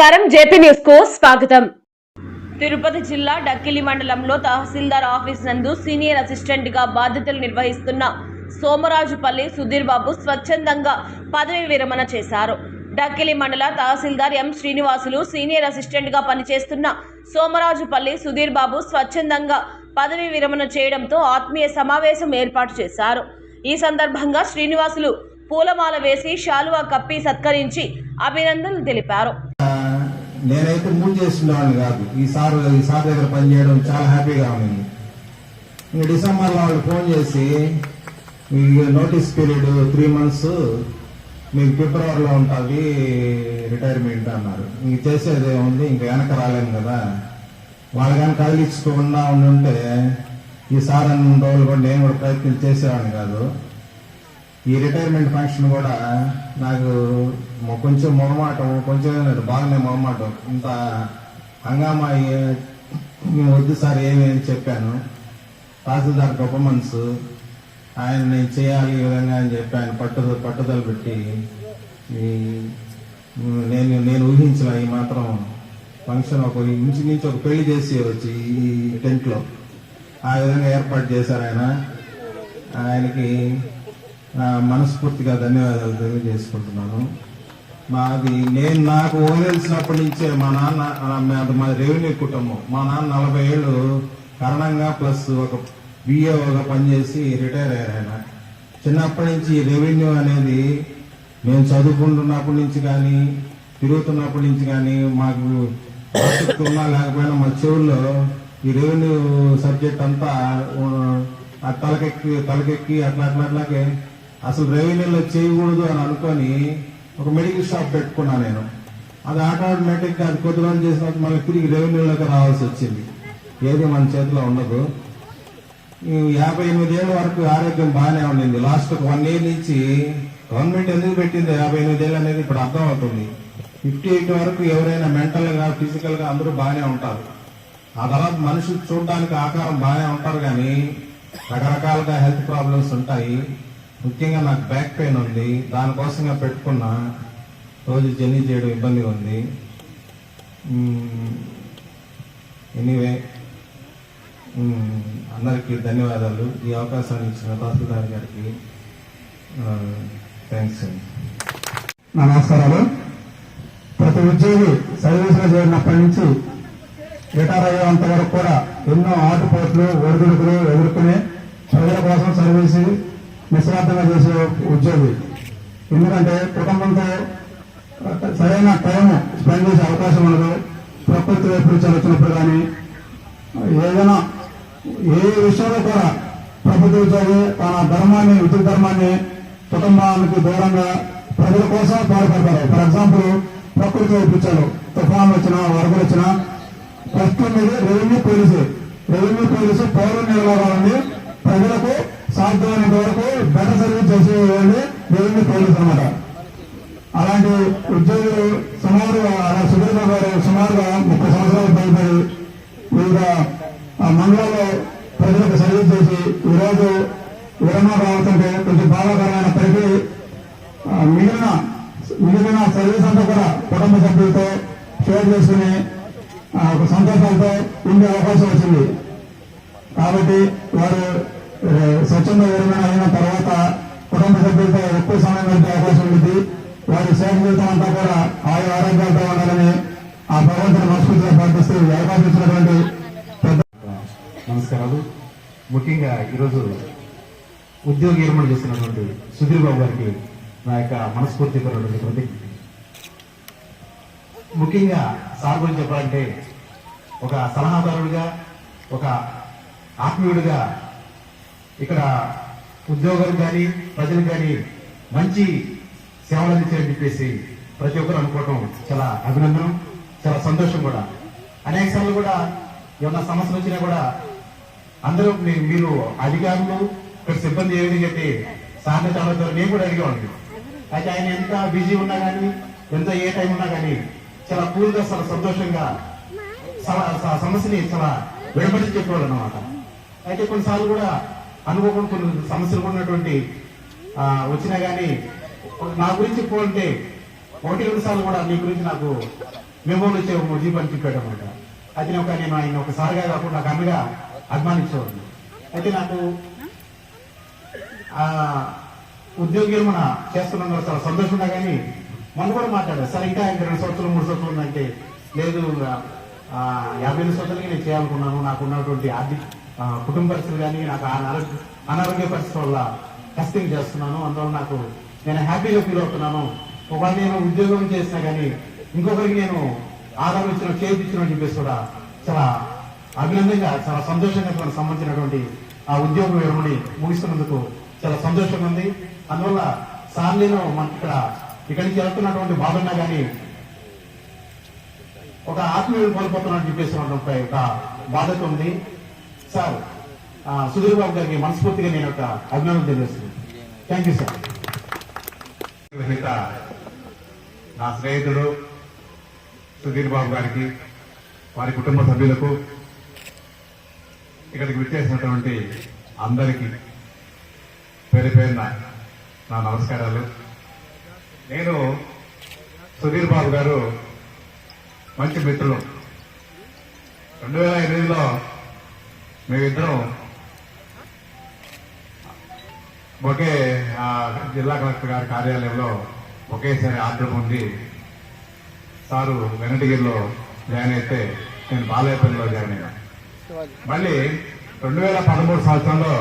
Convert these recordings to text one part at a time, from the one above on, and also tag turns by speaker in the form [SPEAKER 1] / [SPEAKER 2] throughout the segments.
[SPEAKER 1] నమస్కారం. జేపీ న్యూస్కు స్వాగతం. తిరుపతి జిల్లా డక్కిలి మండలంలో తహసీల్దార్ ఆఫీస్ నందు సీనియర్ అసిస్టెంట్గా బాధ్యతలు నిర్వహిస్తున్న సోమరాజుపల్లి సుధీర్ బాబు స్వచ్ఛందంగా పదవి విరమణ చేశారు. డక్కిలి మండల తహసీల్దార్ ఎం శ్రీనివాసులు సీనియర్ అసిస్టెంట్గా పనిచేస్తున్న సోమరాజుపల్లి సుధీర్ బాబు స్వచ్ఛందంగా పదవి విరమణ చేయడంతో ఆత్మీయ సమావేశం ఏర్పాటు చేశారు. ఈ సందర్భంగా శ్రీనివాసులు పూలమాల వేసి శాలువా కప్పి సత్కరించి అభినందనలు తెలిపారు.
[SPEAKER 2] నేనైతే మూవ్ చేస్తుండేవాడిని కాదు. ఈ సార్ ఈ సార్ దగ్గర పనిచేయడం చాలా హ్యాపీగా ఉంది. ఇంకా డిసెంబర్లో వాళ్ళు ఫోన్ చేసి మీకు నోటీస్ పీరియడ్ త్రీ మంత్స్ మీకు ఫిబ్రవరిలో ఉంటుంది రిటైర్మెంట్ అన్నారు. ఇంక చేసేది ఏముంది? ఇంక వెనక రాలేము కదా. వాళ్ళు కానీ కదిలించకుండా ఉండుంటే ఈ సార్ అన్ని రోజులు కూడా నేను కూడా ప్రయత్నం చేసేవాడిని కాదు. ఈ రిటైర్మెంట్ ఫంక్షన్ కూడా నాకు కొంచెం మొహమాటం కొంచెం బాగానే మొహమాటం. ఇంత హంగామా మేము వద్దు సార్ ఏమి అని చెప్పాను. తహసీల్దార్ గొప్ప మనసు. ఆయన నేను చేయాలి ఈ విధంగా అని చెప్పి ఆయన పట్టుదల పట్టుదల పెట్టి ఈ- నేను నేను ఊహించిన ఈ మాత్రం ఫంక్షన్ ఒక ఇంచుమించు ఒక పెళ్ళి చేసి వచ్చి ఈ టెంట్లో ఆ విధంగా ఏర్పాటు చేశారు ఆయన. ఆయనకి మనస్ఫూర్తిగా ధన్యవాదాలు తెలియజేసుకుంటున్నాను. మాది నేను నాకు ఓనెలిసినప్పటి నుంచే మా నాన్న మాది మా రెవెన్యూ కుటుంబం. మా నాన్న నలభై ఏళ్ళు కారణంగా ప్లస్ ఒక బిఏఓగా పనిచేసి రిటైర్ అయ్యారు ఆయన. చిన్నప్పటి నుంచి రెవెన్యూ అనేది మేము చదువుకుంటున్నప్పటి నుంచి కానీ తిరుగుతున్నప్పటి నుంచి కానీ మాకు ఆసక్తి ఉన్నా లేకపోయినా మా చెవుల్లో ఈ రెవెన్యూ సబ్జెక్ట్ అంతా తలకెక్కి తలకెక్కి అట్లా అట్లా అట్లాగే అసలు రెవెన్యూలో చేయకూడదు అని అనుకొని ఒక మెడికల్ షాప్ పెట్టుకున్నా నేను. అది ఆటోమేటిక్గా అది కొద్ది రోజులు చేసినప్పుడు మళ్ళీ తిరిగి రెవెన్యూలోకి రావాల్సి వచ్చింది. ఏది మన చేతిలో ఉండదు. యాభై ఎనిమిది ఏళ్ళ వరకు ఆరోగ్యం బాగానే ఉండింది. లాస్ట్ ఒక వన్ ఇయర్ నుంచి గవర్నమెంట్ ఎందుకు పెట్టింది యాభై ఎనిమిది ఏళ్ళు అనేది ఇప్పుడు అర్థం అవుతుంది ఫిఫ్టీ ఎయిట్ వరకు ఎవరైనా మెంటల్గా ఫిజికల్గా అందరూ బాగానే ఉంటారు. ఆ తర్వాత మనుషులు చూడడానికి ఆకారం బాగానే ఉంటారు కానీ రకరకాలుగా హెల్త్ ప్రాబ్లమ్స్ ఉంటాయి. ముఖ్యంగా నాకు బ్యాక్ పెయిన్ ఉంది. దానికోసంగా పెట్టుకున్నా రోజు జర్నీ చేయడం ఇబ్బందిగా ఉంది. ఎనీవే అందరికీ ధన్యవాదాలు. ఈ అవకాశాన్ని ఇచ్చిన తహసీల్దార్ గారికి థ్యాంక్స్ అండి.
[SPEAKER 3] నా నమస్కారాలు. ప్రతి ఉద్యోగి సర్వీసులో చేరినప్పటి నుంచి రిటైర్ అయ్యేంత వరకు కూడా ఎన్నో ఆటుపోట్లు ఒడిదుడుకులు ఎదుర్కొనే ప్రజల కోసం సర్వీసు నిస్వార్థంగా చేసే ఉద్యోగి. ఎందుకంటే కుటుంబంతో సరైన టైం స్పెండ్ చేసే అవకాశం ఉండదు. ప్రకృతి వైపరీత్యాలు వచ్చినప్పుడు కానీ ఏదైనా ఏ విషయంలో కూడా ప్రభుత్వ ఉద్యోగి తన ధర్మాన్ని విద్యుత్ ధర్మాన్ని కుటుంబానికి దూరంగా ప్రజల కోసం పాల్పడతారు ఫర్ ఎగ్జాంపుల్ ప్రకృతి వైపరీత్యాలు తుఫాన్లు వచ్చినా వరదలు వచ్చినా ఫస్ట్ మీద రెవెన్యూ పోలీసు. రెవెన్యూ పోలీసు పౌర నిలవాలని ప్రజలకు సాధ్యమైనంత వరకు బెటర్ సర్వీస్ చేసే వాళ్ళు రెవెన్యూ పోలీస్ అన్నమాట. అలాంటి ఉద్యోగులు సుమారు అలా సుధీర్ గారు సుమారుగా ముప్పై సంవత్సరాలు పైబడి వివిధ మండలాల్లో ప్రజలకు సర్వీస్ చేసి ఈరోజు విరమణ రావుతుంటే కొంచెం బాధాకరమైన ఆ, మిగిలిన మిగిలిన సర్వీస్ అంతా కూడా కుటుంబ సభ్యులతో షేర్ చేసుకుని ఒక సంతోషాలతో ఉండే అవకాశం వచ్చింది. కాబట్టి వారు స్వచ్ఛంద విరమణ అయిన తర్వాత కుటుంబ సభ్యులతో ఎక్కువ సమయం గడిపే అవకాశం ఉంది. వారి శోక జీవితం అంతా కూడా ఆయా ఆరోగ్యాలతో ఉండాలని ఆ భగవంతుని మనస్ఫూర్తిగా ప్రార్థిస్తూ అవకాశం ఇచ్చినటువంటి
[SPEAKER 4] నమస్కారాలు. ముఖ్యంగా ఈరోజు ఉద్యోగ విరమణ చేస్తున్నటువంటి సుధీర్ బాబు గారికి నా యొక్క మనస్ఫూర్తికరమైన ముఖ్యంగా సార్ గురించి చెప్పాలంటే ఒక సలహాదారుడిగా ఒక ఆత్మీయుడిగా ఇక్కడ ఉద్యోగులకు కానీ ప్రజలకు కానీ మంచి సేవలు అందించారని చెప్పేసి ప్రతి ఒక్కరు అనుకోవటం చాలా అభినందనం చాలా సంతోషం కూడా. అనేక సార్లు కూడా ఏమన్నా సమస్యలు వచ్చినా కూడా అందరూ మీరు అధికారులు ఇక్కడ సిబ్బంది ఏ విధంగా అయితే సార్ని చాలా దూరం నేను కూడా అడిగేవాడిని. అయితే ఆయన ఎంత బిజీ ఉన్నా కానీ ఎంత ఏ టైం ఉన్నా కానీ చాలా కూల్గా చాలా సంతోషంగా సమస్యని చాలా విడబడి చెప్పేవాళ్ళు అనమాట అయితే కొన్నిసార్లు కూడా అనుకోకుండా కొన్ని సమస్యలు ఉన్నటువంటి వచ్చినా కానీ నా గురించి పోంటే ఒకటి రెండు సార్లు కూడా నీ గురించి నాకు మెమోలు వచ్చే ఒక ముజీబ్ అని చెప్పాడు అనమాట ఒక నేను ఆయన ఒక సారిగా కాకుండా నాకు అన్నగా అభిమానించేవాడిని. అయితే నాకు ఆ మన చేస్తున్నాం కదా చాలా సంతోషంగా కానీ మొన్న కూడా మాట్లాడారు. సరే ఇంకా ఇంకా రెండు సంవత్సరాలు మూడు సంవత్సరాలు ఉందంటే లేదు యాభై ఎనిమిది సంవత్సరాలకి నేను చేయాలనుకున్నాను. నాకు ఉన్నటువంటి ఆర్థిక కుటుంబ పరిస్థితులు కానీ నాకు అనారోగ్య అనారోగ్య పరిస్థితుల వల్ల టెస్టింగ్ చేస్తున్నాను. అందువల్ల నాకు నేను హ్యాపీగా ఫీల్ అవుతున్నాను. ఒకవేళ నేను ఉద్యోగం చేసినా కానీ ఇంకొకరికి నేను ఆధారం ఇచ్చిన చేతి ఇచ్చిన చెప్పేసి కూడా చాలా అభినందంగా చాలా సంతోషంగా సంబంధించినటువంటి ఆ ఉద్యోగ విరమణి ముగిస్తున్నందుకు చాలా సంతోషంగా ఉంది. అందువల్ల సార్ నేను మనకి ఇక్కడ ఇక్కడి నుంచి వెళ్తున్నటువంటి బాధన్నా కానీ ఒక ఆత్మీయులు కోల్పోతున్నాను చెప్పేసి ఒక బాధ్యత ఉంది. సార్ సుధీర్ బాబు గారికి మనస్ఫూర్తిగా నేను ఒక అభినందన తెలియజేస్తున్నాను. థ్యాంక్ యూ సార్
[SPEAKER 5] గ్రహీత నా స్నేహితుడు సుధీర్ బాబు గారికి వారి కుటుంబ సభ్యులకు ఇక్కడికి విచ్చేసినటువంటి అందరికీ పేరు పేరున నా నమస్కారాలు. నేను సుధీర్ బాబు గారు మంచి మిత్రులు. రెండు వేల ఎనిమిదిలో మేమిద్దరం ఒకే ఆ, జిల్లా కలెక్టర్ గారి కార్యాలయంలో ఒకేసారి ఆర్డర్ పొంది సారు వెనటగిరిలో జాయిన్ అయితే నేను బాలయపల్లిలో జాయిన్ అయ్యాను. మళ్ళీ రెండు వేల పదమూడు సంవత్సరంలో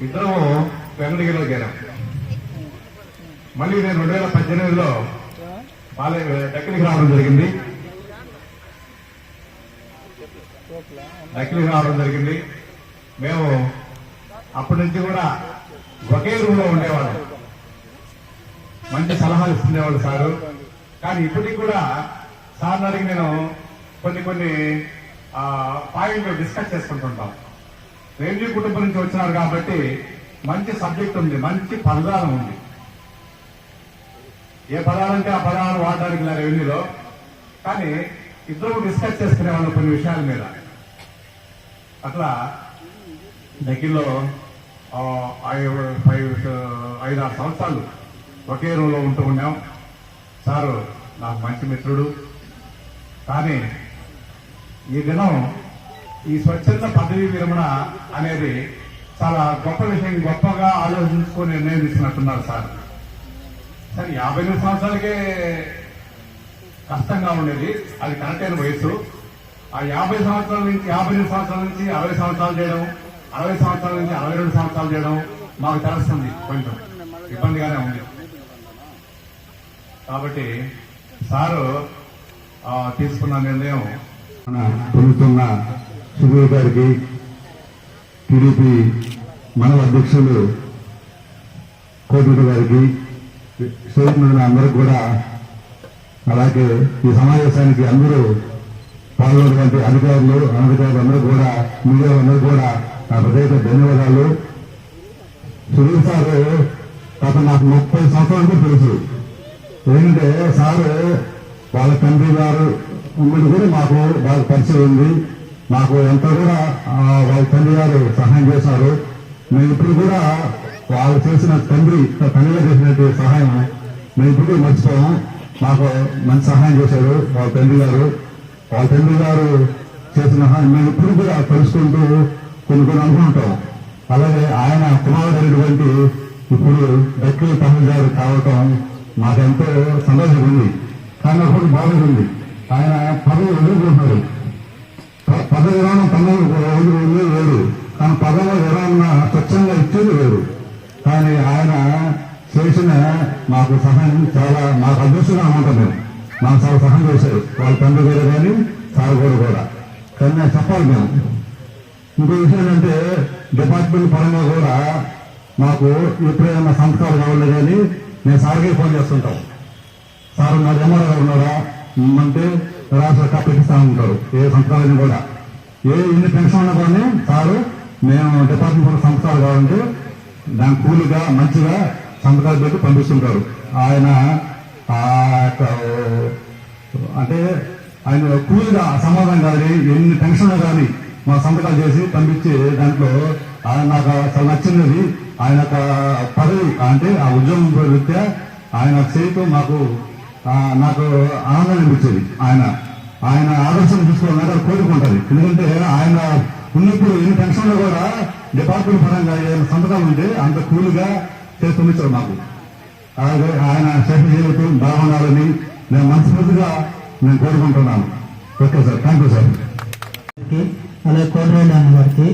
[SPEAKER 5] ఇద్దరము వెంకటగిరిలో చేరాం మళ్ళీ నేను రెండు వేల పద్దెనిమిదిలో బాలయ డక్కిలికి రావడం జరిగింది. డక్కిలికి రావడం జరిగింది. మేము అప్పటి నుంచి కూడా ఒకే రూమ్లో ఉండేవాళ్ళం. మంచి సలహాలు ఇస్తుండేవాళ్ళు సారు. కానీ ఇప్పటికి కూడా సార్ అడిగి నేను కొన్ని కొన్ని పాయింట్లు డిస్కస్ చేసుకుంటుంటాం. రెవెన్యూ కుటుంబం నుంచి వచ్చినారు కాబట్టి మంచి సబ్జెక్ట్ ఉంది మంచి పదాలు ఉంది. ఏ పదాలంటే ఆ పదాలను వాడడానికి నా రెవెన్యూలో కానీ ఇద్దరు డిస్కస్ చేసుకునే వాళ్ళు కొన్ని విషయాల మీద. అట్లా దగ్గరలో ఫైవ్ ఐదు ఆరు సంవత్సరాలు ఒకే రూమ్లో ఉంటూ ఉన్నాం. సారు నాకు మంచి మిత్రుడు. కానీ ఈ దినం ఈ స్వచ్ఛంద పదవీ విరమణ అనేది చాలా గొప్ప విషయం గొప్పగా ఆలోచించుకొని నిర్ణయం తీసుకున్నట్టున్నారు సార్. సార్ యాభై ఎనిమిది సంవత్సరాలకే కష్టంగా ఉండేది. అది కరెక్ట్ అయిన వయసు ఆ యాభై సంవత్సరాల నుంచి యాభై ఎనిమిది సంవత్సరాల నుంచి అరవై సంవత్సరాలు చేయడం అరవై సంవత్సరాల నుంచి అరవై రెండు సంవత్సరాలు చేయడం మాకు తెలుస్తుంది కొంచెం. ఇబ్బందిగానే ఉంది. కాబట్టి సారు తీసుకున్న నిర్ణయం
[SPEAKER 6] మన పొందుతున్న సుధీర్ గారికి టీడీపీ మనవ అధ్యక్షులు కోటి గారికి స్టేట్మెంట్ అందరికి కూడా అలాగే ఈ సమావేశానికి అందరూ పాల్గొన్నటువంటి అధికారులు అనధికారులు అందరూ కూడా మీడియా అందరూ కూడా నా ప్రత్యేక ధన్యవాదాలు. సునీల్ సార్ గత నాకు ముప్పై సంవత్సరాలకు తెలుసు. ఏంటంటే సారు వాళ్ళ తండ్రి గారు ఉండి కూడా మాకు బాగా పరిచయం ఉంది. మాకు ఎంత కూడా వాళ్ళ తండ్రి గారు సహాయం చేశారు. మేము ఇప్పుడు కూడా వాళ్ళు చేసిన తండ్రి తండ్రిగా చేసినటువంటి సహాయం మేము ఇప్పుడు కూడా మర్చిపోయాం మాకు మంచి సహాయం చేశారు వాళ్ళ తండ్రి గారు. వాళ్ళ తండ్రి గారు చేసిన సహాయం మేము ఇప్పుడు కూడా తెలుసుకుంటూ కొన్ని కొన్ని అనుకుంటాం అలాగే ఆయన కుమారుడైనటువంటి ఇప్పుడు దక్షిణ తహసీల్దార్ కావటం మాకెంతో సంతోషం ఉంది కానీ అప్పుడు బాగుంది ఆయన పదవి ఎదుర్కొంటున్నారు ప- పదవి విరామం తమిళ రోజులు ఉంది వేరు కానీ పదవ విరామం స్వచ్ఛంగా ఇచ్చేది వేరు కానీ ఆయన చేసిన మాకు సహాయం చాలా మాకు అదృష్టంగా ఉంటుంది మాకు చాలా సహాయం చేశారు. వాళ్ళ తండ్రి గారు కానీ సార్ కూడా కూడా. కానీ చెప్పాలి మేము. ఇంకో విషయం ఏంటంటే డిపార్ట్మెంట్ పరంగా కూడా మాకు ఎప్పుడైనా సంతకాలు కావాలి కానీ నేను సార్కే ఫోన్ చేస్తుంటాం. సార్ ఉన్నారు ఎంఆర్ఓ ఉన్నారా? అంటే రాష్ట్ర కప్పిస్తా ఉంటారు. ఏ సంతకాలని కూడా. ఏ ఎన్ని పెన్షన్ ఉన్నా కానీ సారు మేము డిపార్ట్మెంట్ కూడా సంతకాలు కావాలంటే దాని కూలుగా మంచిగా సంతకాలు పెట్టి పంపిస్తుంటారు. ఆయన ఆ అంటే ఆయన కూలుగా సమాధానం కానీ ఎన్ని టెన్షన్ కానీ మా సంతకాలు చేసి పంపించి దాంట్లో ఆయన నాకు చాలా నచ్చినది ఆయన యొక్క పదవి అంటే ఆ ఉద్యోగం రీత్యా ఆయన చేయటం మాకు నాకు ఆనందం అనిపించేది. ఆయన ఆయన ఆదర్శం తీసుకోవాలంటే అది కోరుకుంటది ఎందుకంటే ఆయన ఉన్నప్పుడు ఎన్ని టెన్షన్లో కూడా డిపార్ట్మెంట్ పరంగా ఏదైనా సంతకాలు ఉంటే అంత కూల్గా చేస్తుంది మాకు. అలాగే ఆయన శేష చేయటం బాగుండాలని నేను మనస్ఫూర్తిగా నేను కోరుకుంటున్నాను. Okay sir. Thank you sir.
[SPEAKER 7] Okay. అలాగే కోటిరెడ్డి అన్న గారికి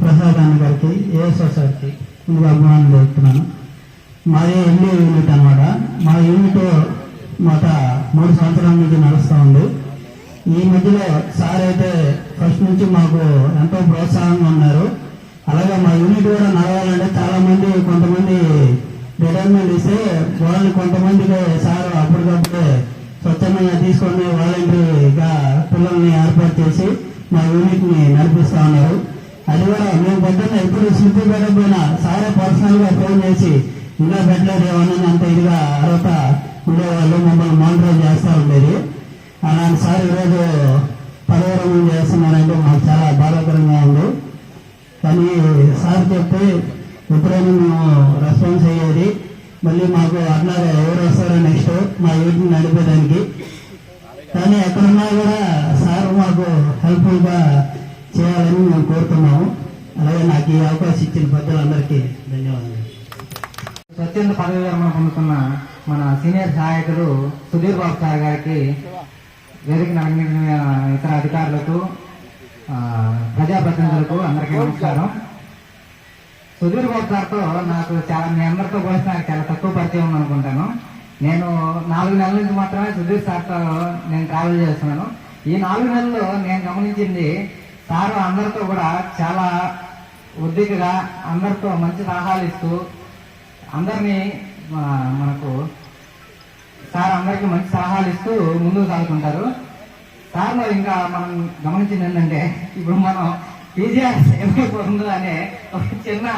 [SPEAKER 7] ప్రసాద్ అన్న గారికి ఏఎస్ఓ సార్కి ముందుగా అభిమానం చెప్తున్నాను మాది ఎల్ఏ యూనిట్ అనమాట మా యూనిట్ మాట మూడు సంవత్సరాల నుంచి నడుస్తూ ఉంది. ఈ మధ్యలో సార్ అయితే ఫస్ట్ నుంచి మాకు ఎంతో ప్రోత్సాహంగా ఉన్నారు. అలాగే మా యూనిట్ కూడా నడవాలంటే చాలామంది కొంతమంది రిటైర్మెంట్ ఇస్తే వాళ్ళని కొంతమందికి సార్ అప్పటికప్పుడే స్వచ్ఛందంగా తీసుకొని వాలంటరీగా పిల్లల్ని ఏర్పాటు చేసి మా యూనిట్ని నడిపిస్తా ఉన్నారు. అది కూడా మేము పొద్దున్న ఎప్పుడు స్లిప్ పెట్టకపోయినా సారే పర్సనల్గా ఫోన్ చేసి ఇంకా పెట్టలేదు ఏమన్నా? అంత ఇదిగా అర్హత ఉండేవాళ్ళు మమ్మల్ని మానిటర్ చేస్తూ ఉండేది. అలాంటి సార్ ఈరోజు పదవరం చేస్తున్నారంటే మాకు చాలా బాధాకరంగా ఉంది. కానీ సార్ చెప్తే ఎప్పుడైనా మేము రెస్పాన్స్ అయ్యేది. మళ్ళీ మాకు అట్లాగే ఎవరు వస్తారో నెక్స్ట్ మా యూనిట్ని నడిపేదానికి కానీ ఎక్కడున్నా కూడా సార్ మాకు హెల్ప్ఫుల్గా చేయాలని మేము కోరుతున్నాము. అలాగే నాకు ఈ అవకాశం ఇచ్చిన పెద్దలందరికీ ధన్యవాదాలు.
[SPEAKER 8] స్వచ్ఛంద పదవి విరమణ పొందుతున్న మన సీనియర్ సహాయకులు సుధీర్ బాబు సార్ గారికి వేదికను అలంకరించిన ఇతర అధికారులకు ప్రజాప్రతినిధులకు అందరికీ నమస్కారం. సుధీర్ బాబు సార్తో నాకు చాలా మీ అందరితో పోలిస్తే నాకు చాలా తక్కువ పరిచయం అనుకుంటాను నేను నాలుగు నెలల నుంచి మాత్రమే సుధీర్ సార్తో నేను ట్రావెల్ చేస్తున్నాను. ఈ నాలుగు నెలల్లో నేను గమనించింది సార్ అందరితో కూడా చాలా ఉద్దికగా అందరితో మంచి సలహాలు ఇస్తూ అందరినీ మనకు సార్ అందరికీ మంచి సలహాలు ఇస్తూ ముందుకు సాగుతుంటారు. సార్లో ఇంకా మనం గమనించింది ఏంటంటే ఇప్పుడు మనం పీజీఆర్ఎస్ ఏమైపోతుందో అనే ఒక చిన్న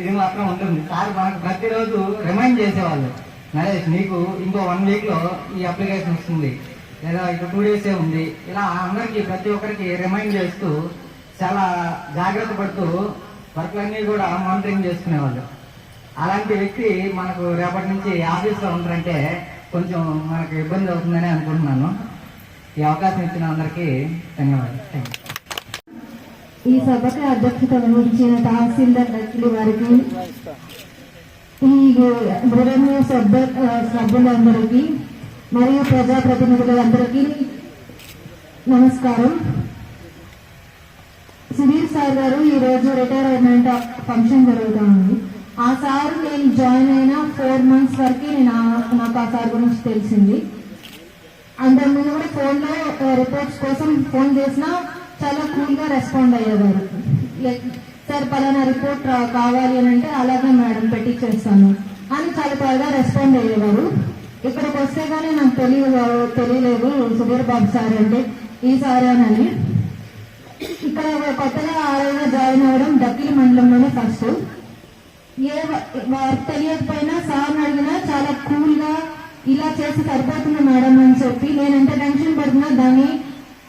[SPEAKER 8] ఇది మాత్రం ఉంటుంది. సార్ మనకు ప్రతిరోజు రిమైండ్ చేసేవాళ్ళు. నరేష్ నీకు ఇంకో వన్ వీక్లో ఈ అప్లికేషన్ వస్తుంది. లేదా ఇక టూ డేసే ఉంది. ఇలా అందరికి ప్రతి ఒక్కరికి రిమైండ్ చేస్తూ చాలా జాగ్రత్త పడుతూ వర్క్లన్నీ కూడా మానిటరింగ్ చేసుకునేవాళ్ళు. అలాంటి వ్యక్తి మనకు రేపటి నుంచి ఆఫీస్లో ఉంటారంటే కొంచెం మనకు ఇబ్బంది అవుతుందని అనుకుంటున్నాను. ఈ అవకాశం ఇచ్చిన అందరికీ ధన్యవాదాలు. థ్యాంక్ యూ
[SPEAKER 9] ఈ సభకు అధ్యక్షత వహించిన తహసీల్దార్ నకిలి వారికి ఈ రెవెన్యూ సభ్య సభ్యులందరికీ మరియు ప్రజాప్రతినిధులందరికీ నమస్కారం. సుధీర్ సార్ గారు ఈ రోజు రిటైర్మెంట్ ఫంక్షన్ జరుగుతుంది. ఆ సార్ నేను జాయిన్ అయిన ఫోర్ మంత్స్ వరకు నేను నాకు ఆ సార్ గురించి తెలిసింది. అంతకుముందు కూడా ఫోన్లో రిపోర్ట్స్ కోసం ఫోన్ చేసినా చాలా కూల్గా రెస్పాండ్ అయ్యేవారు. సార్ పలానా రిపోర్ట్ కావాలి అని అంటే అలాగే మేడం పెట్టించేస్తాను అని చాలా త్వరగా రెస్పాండ్ అయ్యేవారు. ఇక్కడికి వస్తే కానీ నాకు తెలియదు తెలియలేదు సుధీర్ బాబు సార్ అంటే ఈ సార్ అని. ఇక్కడ కొత్తగా ఆరైనా జాయిన్ అవ్వడం డక్కిలి మండలంలోనే ఫస్ట్ ఏ వ- వర్క్ తెలియకపోయినా సార్ అడిగినా చాలా కూల్గా ఇలా చేసి సరిపోతుంది మేడం అని చెప్పి నేను ఎంత టెన్షన్ పడుతున్నా. దాన్ని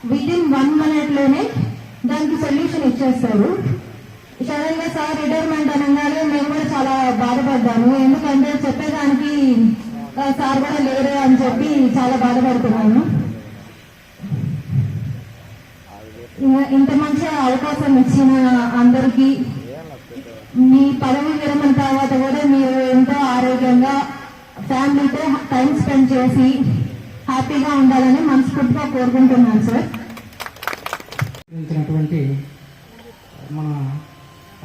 [SPEAKER 9] విత్ ఇన్ వన్ మినిట్లోనే దానికి సొల్యూషన్ ఇచ్చేస్తారు. సడన్గా సార్ రిటైర్మెంట్ అనగానే మేము కూడా చాలా బాధపడ్డాము. ఎందుకంటే చెప్పేదానికి సార్ కూడా లేరు అని చెప్పి చాలా బాధపడుతున్నాను ఇంత- మంచి అవకాశం ఇచ్చిన అందరికీ మీ పదవి విరమణ తర్వాత కూడా మీరు ఎంతో ఆరోగ్యంగా ఫ్యామిలీతో టైం స్పెండ్ చేసి హ్యాపీగా ఉండాలని మనస్ఫూర్తిగా కోరుకుంటున్నాను సార్.
[SPEAKER 8] మన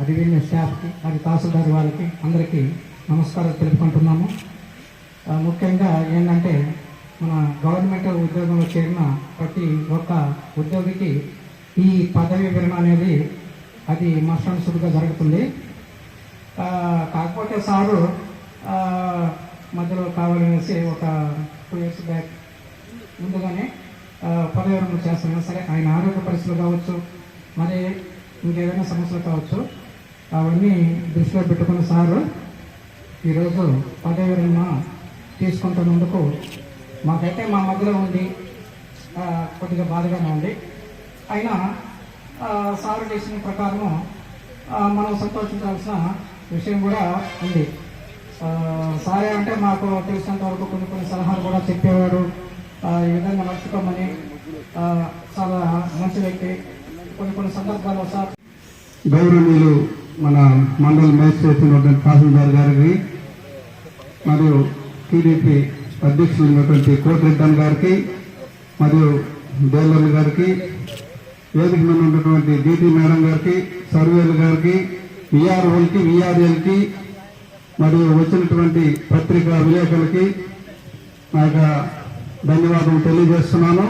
[SPEAKER 8] అది రెవెన్యూ స్టాఫ్కి మరి తహసీల్దార్ వాళ్ళకి అందరికీ నమస్కారం తెలుపుకుంటున్నాము. ముఖ్యంగా ఏంటంటే మన గవర్నమెంట్ ఉద్యోగంలో చేరిన ప్రతి ఒక్క ఉద్యోగికి ఈ పదవి విరమణ అనేది అది మస్ట్ జరుగుతుంది. కాకపోతే సారు మధ్యలో కావాలనేసి ఒక టూ ఇయర్స్ బ్యాక్ ముందుగానే పదవి విరమణ చేస్తున్నా సరే ఆయన ఆరోగ్య పరిస్థితులు కావచ్చు మరి ఇంకేదైనా సమస్యలు కావచ్చు అవన్నీ దృష్టిలో పెట్టుకున్న సారు ఈరోజు పదవి విరమణ తీసుకుంటున్నందుకు మాకైతే మా మధ్యలో ఉంది కొద్దిగా బాధగానే ఉంది. అయినా సారు చేసిన ప్రకారం మనం సంతోషించాల్సిన విషయం కూడా ఉంది.
[SPEAKER 7] సారే అంటే మాకు తెలిసినంత వరకు కొన్ని కొన్ని సలహాలు కూడా చెప్పేవాడు ఈ విధంగా నడుచుకోమని చాలా మంచి వ్యక్తి. కొన్ని కొన్ని సందర్భాల్లో సార్
[SPEAKER 6] గౌరవనీయులు మన మండల మేజిస్ట్రేట్ ఉన్నటువంటి తహసీల్దార్ గారికి మరియు టీడీపీ అధ్యక్షులు ఉన్నటువంటి కోటిరెడ్డన్ గారికి మరియు దేవర్ గారికి వేదిక మీద ఉన్నటువంటి డీటీ మేడం గారికి సర్వేలు గారికి విఆర్ఓలకి విఆర్ఎల్కి మరియు వచ్చినటువంటి పత్రికా విలేకరులకి నా యొక్క ధన్యవాదాలు తెలియజేస్తున్నాను.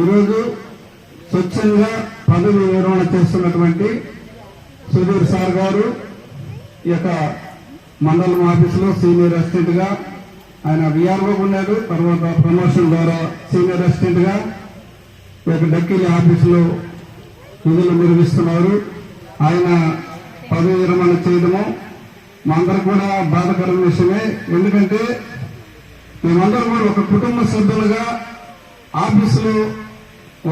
[SPEAKER 6] ఈరోజు స్వచ్ఛంగా పదవి నిర్వహణ చేస్తున్నటువంటి సుధీర్ సార్ గారు ఈ యొక్క మండలం ఆఫీసులో సీనియర్ అసిస్టెంట్గా ఆయన విఆర్ఓ ఉన్నాడు తర్వాత ప్రమోషన్ ద్వారా సీనియర్ అసిస్టెంట్గా ఈ యొక్క డక్కిలి ఆఫీసులో విధులు నిర్వహిస్తున్నారు. ఆయన పదవి విరమణ చేయడము మా అందరికి కూడా బాధకరమైన విషయమే. ఎందుకంటే మేమందరం కూడా ఒక కుటుంబ సభ్యులుగా ఆఫీసులో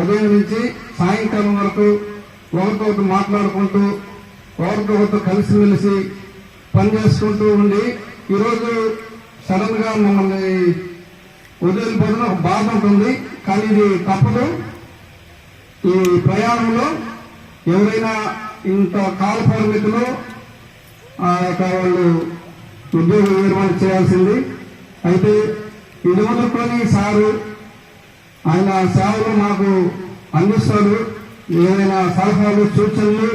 [SPEAKER 6] ఉదయం నుంచి సాయంకాలం వరకు ఒకరితో ఒకటి మాట్లాడుకుంటూ ఒకరితో ఒకరితో కలిసిమెలిసి పని చేసుకుంటూ ఉండి ఈరోజు సడన్గా మమ్మల్ని వదిలిపోతున్న ఒక బాధ ఉంటుంది. కానీ ఇది తప్పదు. ఈ ప్రయాణంలో ఎవరైనా ఇంత కాల పరిమితిలో ఆ యొక్క వాళ్ళు ఉద్యోగ విరమణ చేయాల్సింది. అయితే ఇది మొదలుకొని సారు ఆయన సేవలు మాకు అందిస్తారు ఏదైనా సలహాలు సూచనలు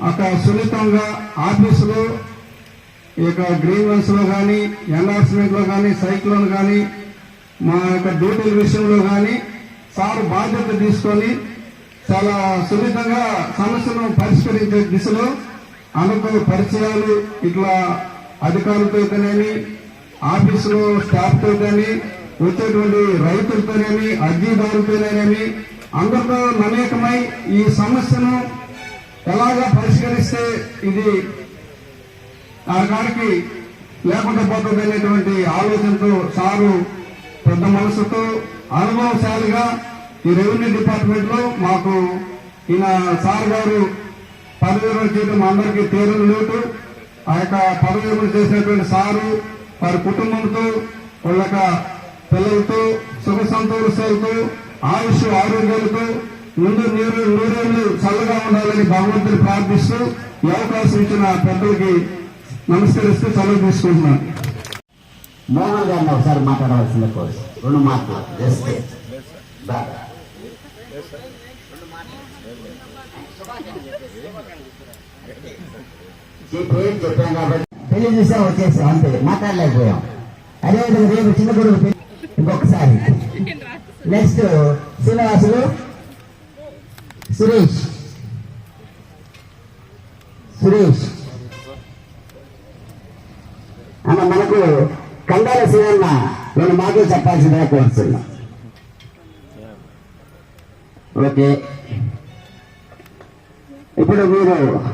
[SPEAKER 6] అక్కడ సున్నితంగా ఆఫీసులో ఈ యొక్క గ్రీవెన్స్లో కానీ ఎన్లాన్స్మెంట్లో కానీ సైక్లోన్ కానీ మా యొక్క డ్యూటీల విషయంలో కానీ సార్ బాధ్యత తీసుకొని చాలా సున్నితంగా సమస్యను పరిష్కరించే దిశలో అనుకూల పరిచయాలు ఇట్లా అధికారులతో కానీ ఆఫీసులో స్టాఫ్తో కానీ వచ్చేటువంటి రైతులతోనేమి అర్జీదారులతోనేమి అందరితో మమేకమై ఈ సమస్యను ఎలాగా పరిష్కరిస్తే ఇది ఆ లేకుండా పోతుంది అనేటువంటి ఆలోచనతో సారు పెద్ద మనసుతో అనుభవశాలిగా ఈ రెవెన్యూ డిపార్ట్మెంట్లో మాకు ఈయన సార్ గారు పదవి చేయడం మా అందరికీ తీరని లోటు. ఆ యొక్క పదవి చేసినటువంటి సారు వారి కుటుంబంతో వాళ్ళ పిల్లలతో సుఖ సంతోషాలతో ఆయుష్ ఆరోగ్యాలతో ముందు నీరు నూరేళ్ళు చల్లగా ఉండాలని భగవంతుని ప్రార్థిస్తూ ఈ అవకాశం ఇచ్చిన పెద్దలకి నమస్కరిస్తూ సెలవు తీసుకుంటున్నాను.
[SPEAKER 10] మోహన్ గారిని ఒకసారి మాట్లాడవలసింది కోర్స్ రెండు మాటలు. జస్ట్. చెప్పి కాబట్టి పెళ్ళి చూసాం వచ్చేసాం అంతే. మాట్లాడలేకపోయాం. అదేవిధంగా రేపు చిన్న కొడుకు ఇంకొకసారి. నెక్స్ట్ శ్రీనివాసులు. సురేష్. సురేష్. అన్న మనకు కండాల శివన్న రెండు మాకే చెప్పాల్సిందే కోరుతున్నా. ఓకే. ఇప్పుడు మీరు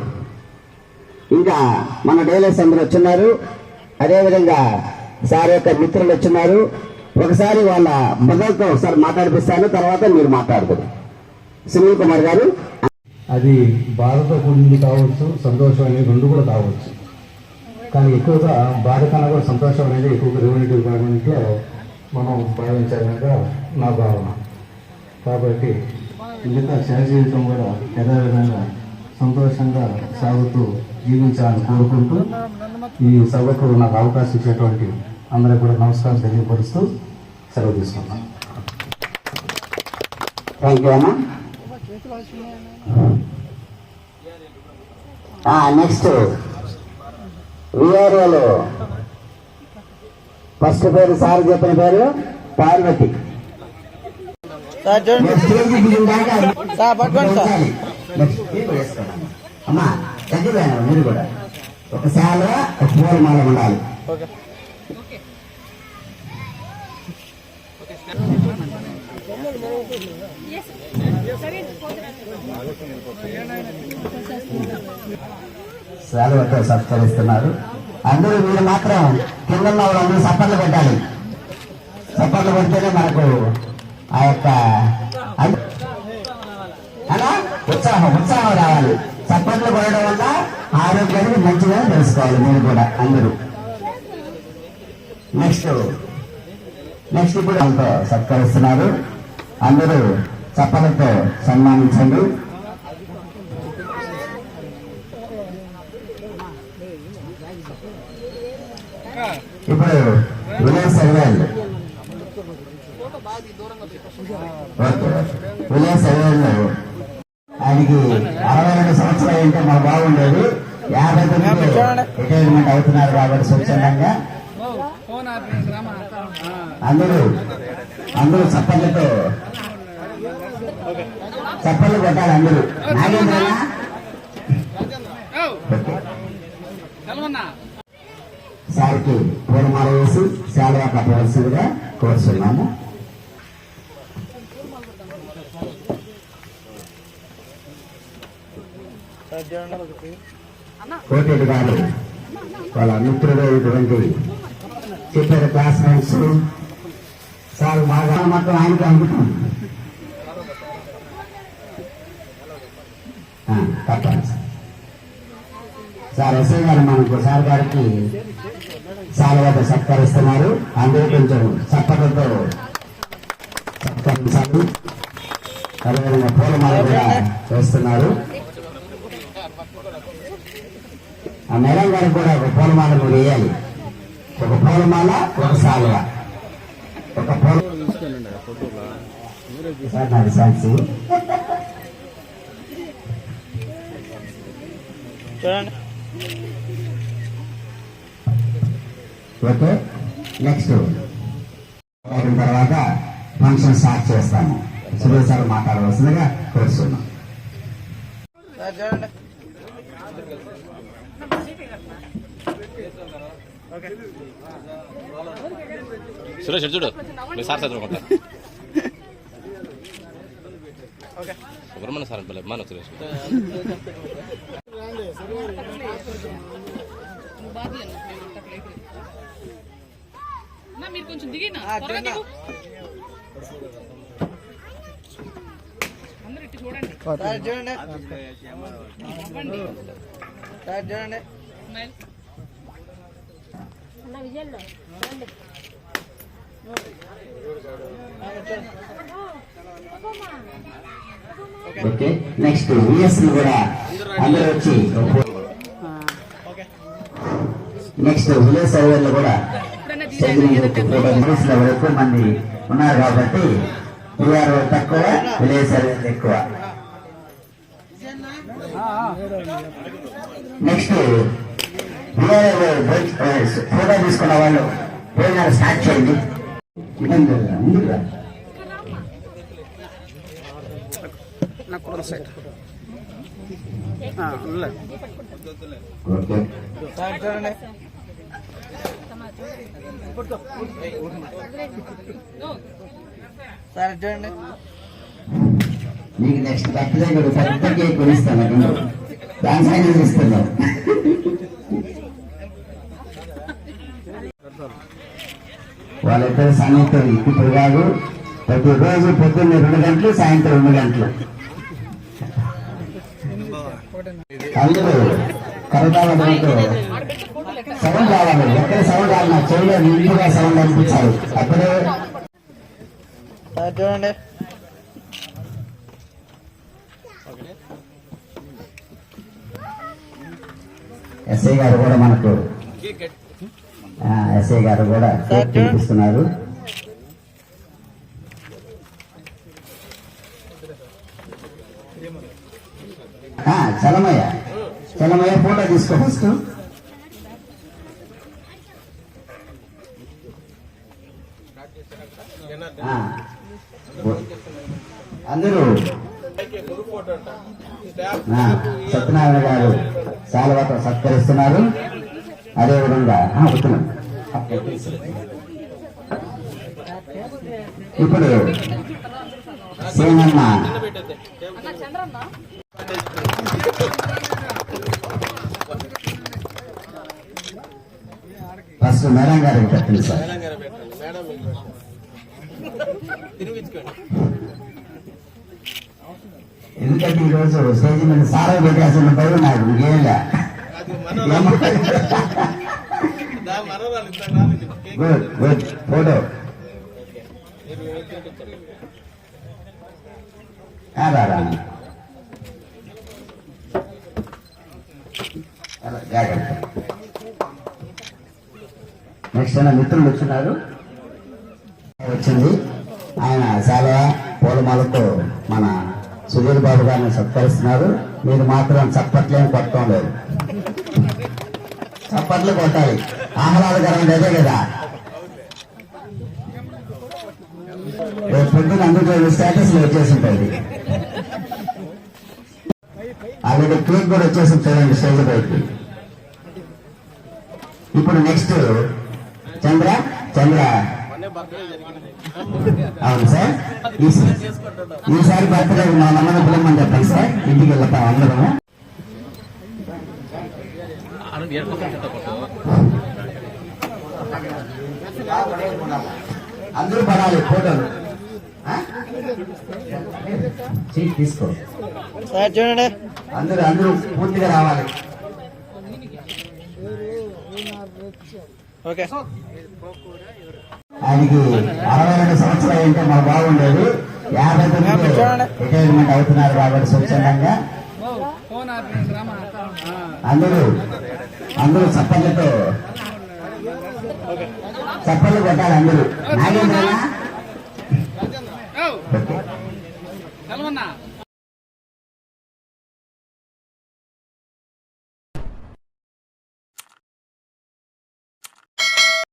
[SPEAKER 10] ఇంకా మన డైలర్స్ అందరూ వచ్చున్నారు. అదేవిధంగా సార్ యొక్క మిత్రులు వచ్చున్నారు. ఒకసారి వాళ్ళ మొదలతో ఒకసారి మాట్లాడిపిస్తాను తర్వాత మీరు మాట్లాడుతారు సునీల్ కుమార్ గారు.
[SPEAKER 6] అది బాధతో కూడింది కావచ్చు సంతోషం అనేది రెండు కూడా కావచ్చు. కానీ ఎక్కువగా బాధ కన్నా కూడా సంతోషం అనేది ఎక్కువగా రెవెన్యూ డిపార్ట్మెంట్లో మనం భావించాలనగా నా భావన. కాబట్టి మిగతా శేష జీవితం కూడా యథావిధంగా సంతోషంగా సాగుతూ జీవించాలని కోరుకుంటూ ఈ సభకు నాకు అవకాశం ఇచ్చేటువంటి అందరికీ కూడా నమస్కారం తెలియపరుస్తూ సెలవు తీసుకున్నాను
[SPEAKER 10] థ్యాంక్ యూ అన్న నెక్స్ట్ విఆర్ఓలో ఫస్ట్ పేరు సార్ చెప్పిన పేరు పార్వతి. అమ్మా తగ్గిపోయాను మీరు కూడా. ఒక శాల ఒక పూల మాల ఉండాలి. సెలవుతో సత్కరిస్తున్నారు. అందరూ మీరు మాత్రం కింద ఉన్న వాళ్ళందరూ సప్పట్లు పెట్టాలి సప్పట్లు పెడితేనే మనకు ఆ యొక్క అలా ఉత్సాహం ఉత్సాహం రావాలి. సప్పట్లు కొనడం వల్ల ఆరోగ్యానికి మంచిగా తెలుసుకోవాలి మీరు కూడా అందరూ. నెక్స్ట్ నెక్స్ట్ ఇప్పుడు వాళ్ళతో సత్కరిస్తున్నారు. అందరూ చప్పలతో సన్మానించండి. ఇప్పుడు వినయ్ సర్వేల్. వినయ్ సర్వేల్. ఆయనకి అరవై రెండు సంవత్సరాలు అంటే మాకు బాగుండేది. యాభై తొమ్మిది రిటైర్మెంట్ అవుతున్నారు కాబట్టి స్వచ్ఛందంగా. అందరూ అందరూ చప్పట్లతో చప్పట్లు కొట్టాలి అందరూ. సార్కి పూలమాల వేసి శాలువా కట్టవలసిందిగా కోరుతున్నాము కోటేటి గారు వాళ్ళ మిత్రుడు ఇటువంటి చెప్పారు క్లాస్మేట్స్ సార్ బాగా మొత్తం ఆయనకి అందుతాం తప్పండి సార్ సార్ ఎస్ఐ గారు మనకు సార్ గారికి సార్వాద సత్కరిస్తున్నారు. అందరూ కొంచెం చప్పట్లతో సత్కరించాలి అదేవిధంగా పూలమాల కూడా వేస్తున్నారు. ఆ మేడం గారికి కూడా ఒక పూలమాల కూడా వేయాలి. ఒక పూలమాల ఒక సాల్వ. ఒక పూల సార్ నాది సాక్షి ఓకే నెక్స్ట్ అయిన తర్వాత ఫంక్షన్ స్టార్ట్ చేస్తాము సురేష్ సార్ మాట్లాడవలసిందిగా కోరుతున్నాం
[SPEAKER 11] సురేష్ చూడు. మీ సార్ చదువుకుంటా సుబ్రహ్మణ్య సార్ అంటే మానవ సురేష్.
[SPEAKER 12] మీరు కొంచెం దిగినా. అందరూ ఇటు చూడండి నవ్వండి. స్మైల్.
[SPEAKER 10] ఓకే నెక్స్ట్ విఎస్ కూడా అందరూ వచ్చి నెక్స్ట్ విలేజ్ సర్వేలు కూడా విలేజ్ ఎక్కువ మంది ఉన్నారు కాబట్టి వీఆర్ తక్కువ విలేజ్ సర్వేలు ఎక్కువ. నెక్స్ట్ ఫోటో తీసుకున్న వాళ్ళు భోజనాలు స్టార్ట్ చేయండి. ముందుగా ఓకే మీకు నెక్స్ట్ బర్త్డే కూడా పెద్ద కేక్ కొనిస్తాను అక్కడ డాన్స్ అయినా ఇస్తున్నాం వాళ్ళిద్దరు సన్నిహితులు ఇప్పుడు కాదు ప్రతిరోజు పొద్దున్న రెండు గంటలు సాయంత్రం రెండు గంటలు. అందరూ కరతాళంతో సౌండ్ రావాలి. ఎక్కడ సౌండ్ రావాలి? నా చెవిలో నిండుగా సౌండ్ అనిపించాలి. అప్పుడే
[SPEAKER 8] చూడండి.
[SPEAKER 10] ఎస్ఐ గారు కూడా మనకు ఆ, ఎస్ఐ గారు కూడా ఆ, చలమయ్య. చలమయ్య ఫోటో తీసుకో. ఫస్ట్ అందరూ. సత్యనారాయణ గారు శాలువాతో సత్కరిస్తున్నారు. అదేవిధంగా వస్తున్నాం. ఇప్పుడు సేనన్న ఫస్ట్ మేడం గారికి పెట్టండి. సార్ ఎందుకంటే ఈ రోజు స్టేజ్ మీద సారా పెట్టాల్సిన భయం నాకు. Good good. ఫోటో. రా రా అలా, జాగ్రత్త నెక్స్ట్ మిత్రులు వచ్చినారు. వచ్చింది. ఆయన చాలా పూలమాలతో మన సుధీర్ బాబు గారిని సత్కరిస్తున్నారు. మీరు మాత్రం చప్పట్లేని కొట్టడం లేదు చప్పట్లు కొట్టాలి. ఆహ్లాదకరం లేదే కదా. రేపు పొద్దున అందుకు స్టేటస్లో వచ్చేసి ఉంటుంది కేక్ కూడా వచ్చేసి చూడండి స్టేజ్ పైకి ఇప్పుడు నెక్స్ట్ చంద్ర చంద్ర. అవును సార్. ఈసారి బర్త్డే మా నమ్మని పిల్లమని చెప్పండి సార్. ఇంటికి వెళ్తాం అందరము. అందరూ పడాలి ఫోటోలు. తీసుకో.
[SPEAKER 7] చూడండి.
[SPEAKER 10] అందరూ అందరూ పూర్తిగా రావాలి.
[SPEAKER 7] ఓకే.
[SPEAKER 10] ఆయనకి అరవై రెండు సంవత్సరాలు అంటే మాకు బాగుండేది. యాభై తొమ్మిది రిటైర్మెంట్ అవుతున్నారు కాబట్టి స్వచ్ఛందంగా. అందరూ అందరూ చప్పట్లతో చప్పట్లు కొట్టాలి అందరూ. నాగేంద్రనా